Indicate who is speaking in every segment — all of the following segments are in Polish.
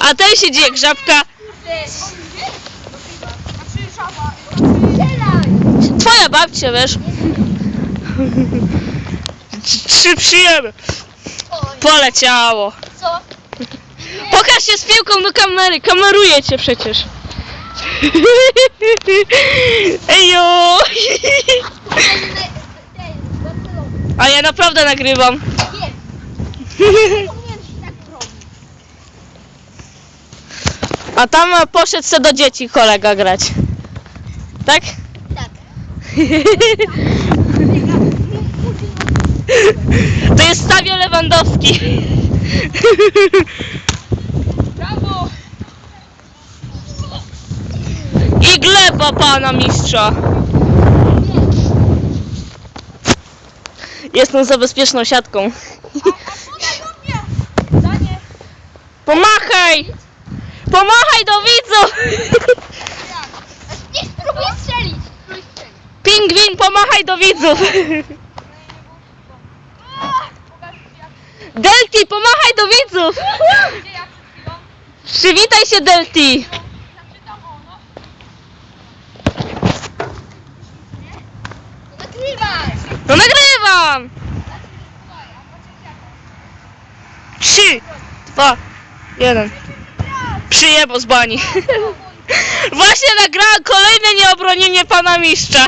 Speaker 1: A ten siedzi jak żabka. Twoja babcia, wiesz. Trzy przyjemy. Poleciało.
Speaker 2: Co?
Speaker 1: Pokaż się z piłką do kamery. Kameruję cię przecież. Ejo. A ja naprawdę nagrywam.
Speaker 2: Nie. Powinien się tak robić.
Speaker 1: A tam e, poszedł se do dzieci kolega grać. Tak?
Speaker 2: Tak.
Speaker 1: To jest Stawio Lewandowski.
Speaker 2: Brawo!
Speaker 1: I gleba pana mistrza. Jestem za bezpieczną siatką.
Speaker 2: Danie.
Speaker 1: Pomachaj! Pomachaj do widzów!
Speaker 2: Nie spróbuj strzelić. Spróbuj strzelić.
Speaker 1: Pingwin, pomachaj do widzów! Delti, pomachaj do widzów!
Speaker 2: Gdzie ja przed chwilą?
Speaker 1: Przywitaj się, Delti!
Speaker 2: Zaczytam ono. Nagrywaj!
Speaker 1: No nagrywam! Trzy, dwa, jeden. Przyjebo z bani. Właśnie nagrałam kolejne nieobronienie pana mistrza.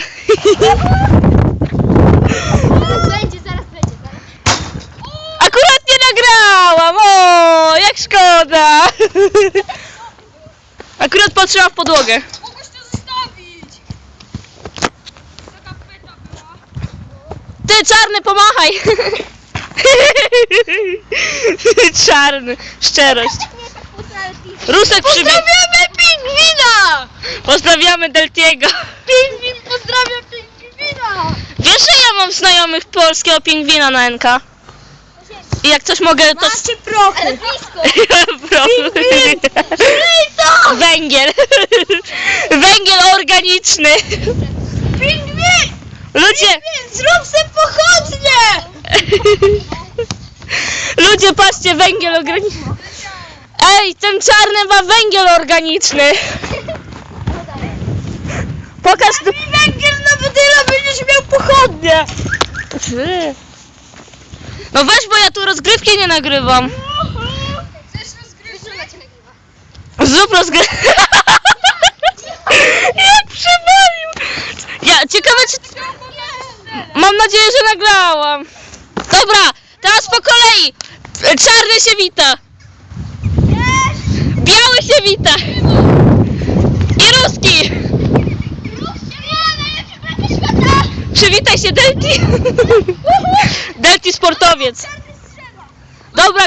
Speaker 2: Zaraz będzie, zaraz będzie, zaraz.
Speaker 1: Akurat nie nagrałam! O, jak szkoda! Akurat patrzyłam w podłogę.
Speaker 2: Mogłeś to zostawić! Taka pyta była.
Speaker 1: Ty czarny, pomachaj! Czarny, szczerość. Rusek przybiegł. Pozdrawiamy pingwina! Pozdrawiamy Deltiego.
Speaker 2: Pingwin pozdrawia pingwina!
Speaker 1: Wiesz, że ja mam znajomych polskiego pingwina na NK? I jak coś mogę, to...
Speaker 2: Macie prochy! Ale blisko!
Speaker 1: Pingwin!
Speaker 2: to!
Speaker 1: Węgiel! Węgiel organiczny!
Speaker 2: Pingwin!
Speaker 1: Ludzie!
Speaker 2: Zrób se pochodnie!
Speaker 1: Ludzie, patrzcie, węgiel organiczny. Ej, ten czarny ma węgiel organiczny. Pokaż tu.
Speaker 2: Węgiel na budyla będziesz miał pochodnie!
Speaker 1: No weź, bo ja tu rozgrywki nie nagrywam.
Speaker 2: Chcesz rozgrywać?
Speaker 1: Zrób rozgrywkę. Jak przewalił. Ja, ciekawe czy... Mam nadzieję, że nagrałam. Dobra, teraz po kolei. Czarny się wita. Biały się wita. I ruski. Przywitaj się, Delti. Delti sportowiec. Dobra,